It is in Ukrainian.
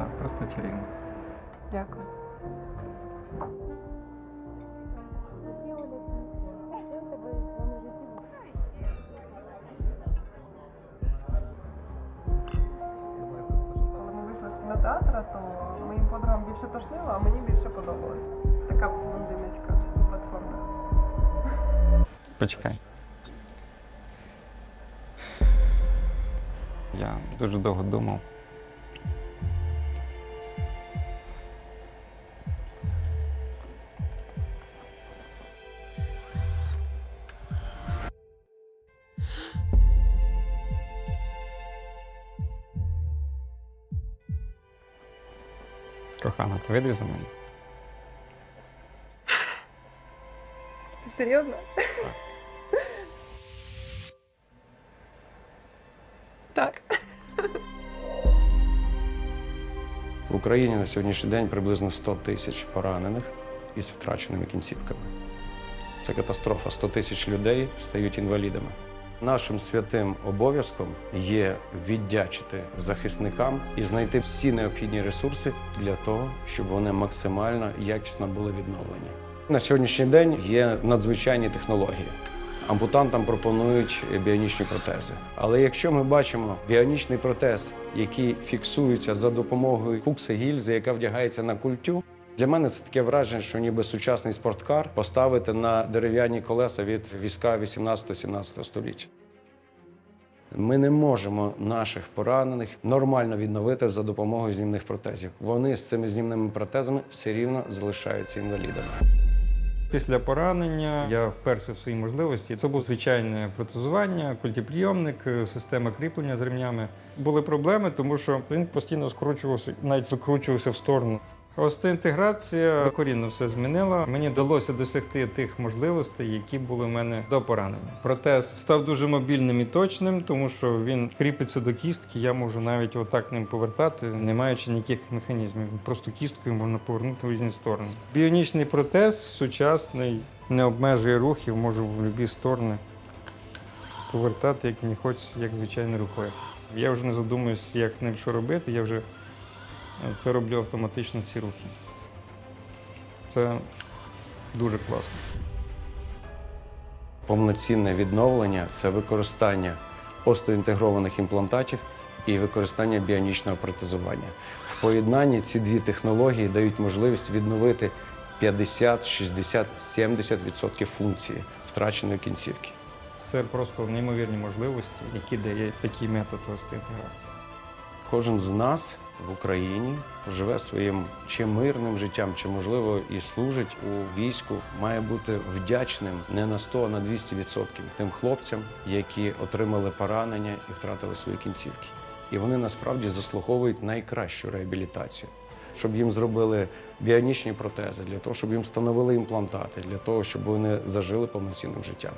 так, просто чарівно. Дякую. Коли ми вийшли з кінотеатра, то моїм подругам більше тошнило, а мені більше подобалось. Така блондиночка платформа. Почекай. Я дуже довго думав. Кохана, ти вийдеш за мене? Серйозно? Так. В Україні на сьогоднішній день приблизно 100 тисяч поранених із втраченими кінцівками. Це катастрофа. 100 тисяч людей стають інвалідами. Нашим святим обов'язком є віддячити захисникам і знайти всі необхідні ресурси для того, щоб вони максимально якісно були відновлені. На сьогоднішній день є надзвичайні технології. Ампутантам пропонують біонічні протези. Але якщо ми бачимо біонічний протез, який фіксується за допомогою кукси гільзи, яка вдягається на культю, для мене це таке враження, що ніби сучасний спорткар поставити на дерев'яні колеса від війська 18-17 століття. Ми не можемо наших поранених нормально відновити за допомогою знімних протезів. Вони з цими знімними протезами все рівно залишаються інвалідами. Після поранення я вперся в свої можливості. Це було звичайне протезування, культіприйомник, е, система кріплення з ремнями. Були проблеми, тому що він постійно скручувався, навіть викручувався в сторону. Остеінтеграція докорінно все змінила. Мені вдалося досягти тих можливостей, які були в мене до поранення. Протез став дуже мобільним і точним, тому що він кріпиться до кістки. Я можу навіть отак ним повертати, не маючи ніяких механізмів. Просто кісткою можна повернути в різні сторони. Біонічний протез сучасний, не обмежує рухів, можу в будь-які сторони повертати, як мені хочеться, як звичайною рукою. Я вже не задумуюсь, як ним що робити. Я вже це роблю автоматично ці рухи. Це дуже класно. Повноцінне відновлення це використання остеоінтегрованих імплантатів і використання біонічного протезування. В поєднанні ці дві технології дають можливість відновити 50, 60, 70% функції втраченої кінцівки. Це просто неймовірні можливості, які дає такий метод остеінтеграції. Кожен з нас в Україні живе своїм чи мирним життям, чи можливо і служить у війську, має бути вдячним не на 100, а на 200% тим хлопцям, які отримали поранення і втратили свої кінцівки. І вони насправді заслуговують найкращу реабілітацію, щоб їм зробили біонічні протези, для того, щоб їм встановили імплантати, для того, щоб вони зажили повноцінним життям.